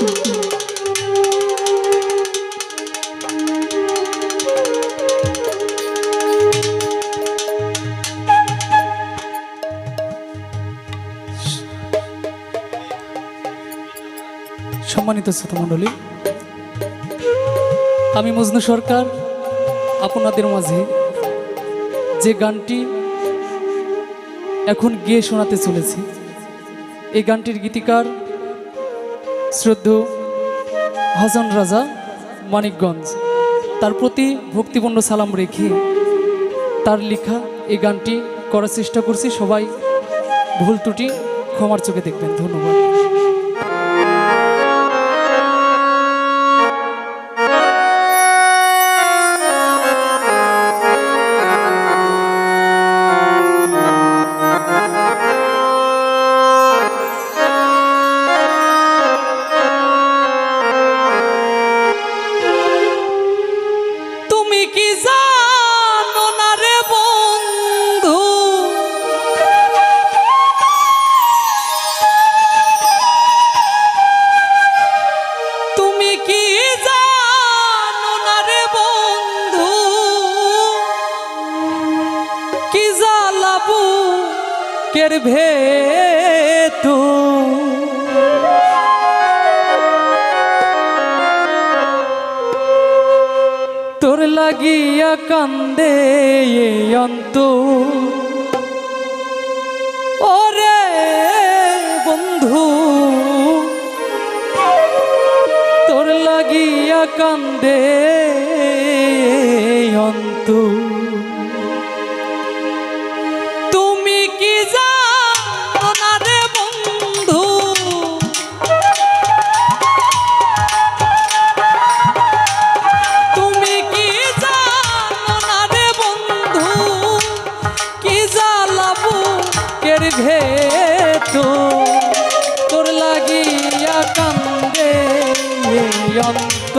সম্মানিত শ্রোতমণ্ডলী আমি মজনু সরকার, আপনাদের মাঝে যে গানটি এখন গিয়ে শোনাতে চলেছি, এই গানটির গীতিকার শ্রদ্ধ হাসান রাজা মানিকগঞ্জ, তার প্রতি ভক্তিপূর্ণ সালাম রেখে তার লেখা এই গানটি করার চেষ্টা করছি। সবাই ভুল ত্রুটি ক্ষমার চোখে দেখবেন। ধন্যবাদ। কি জ্বালাবু? কের ভেতু? তোর লাগিয়া কান্দে অন্ত। ওরে বন্ধু তোর লাগিয়া কান্দে অন্ত। অন্ত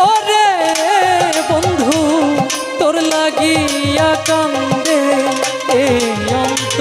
ওরে বন্ধু তোর লাগিয়া কান্দে এই অন্ত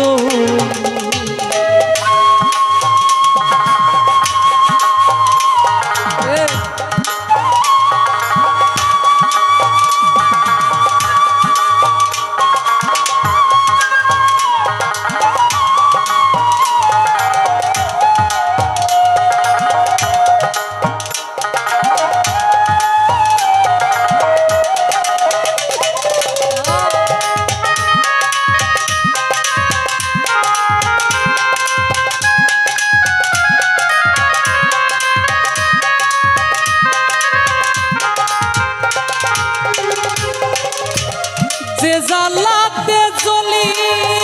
জ্বালাতে জ্বলি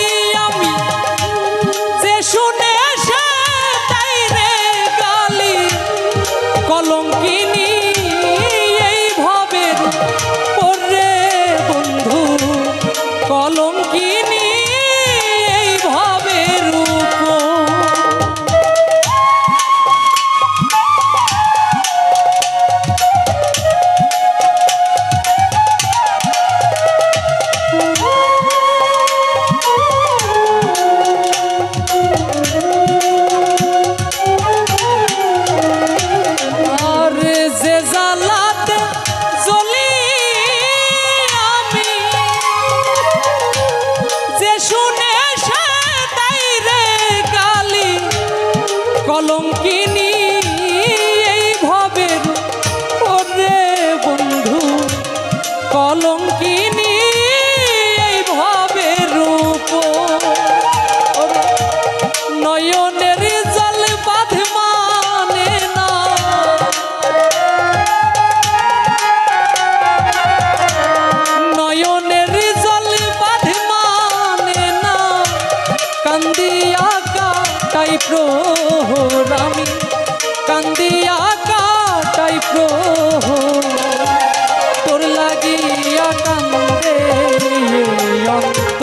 এই ভবের রূপ নয়নের জল বাঁধ মানে না। নয়নের জল বাঁধ মানে না। কান্দিয়া কাটাই প্রহর আমি কান্দিয়া কাটাই প্রহর লাগিয়া কান্দে অন্ত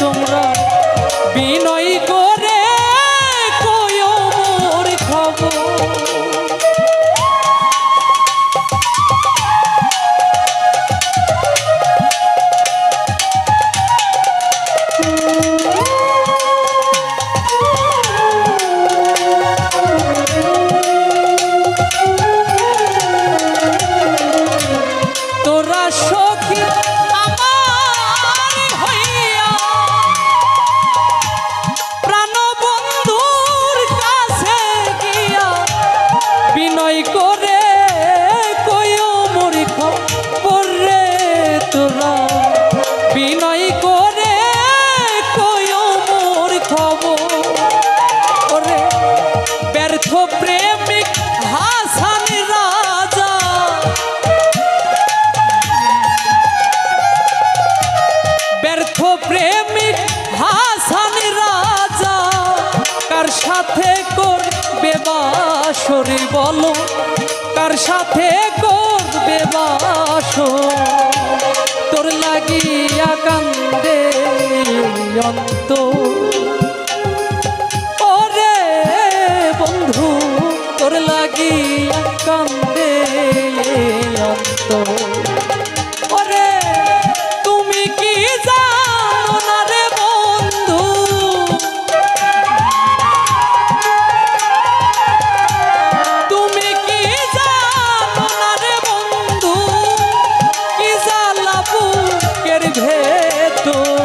তোমরা বিনয় সাথে করবে বাসরে বলো? কার সাথে করবে বাসর তোর লাগিয়া কান্দে অন্ত ওরে বন্ধু, তোর লাগিয়া tú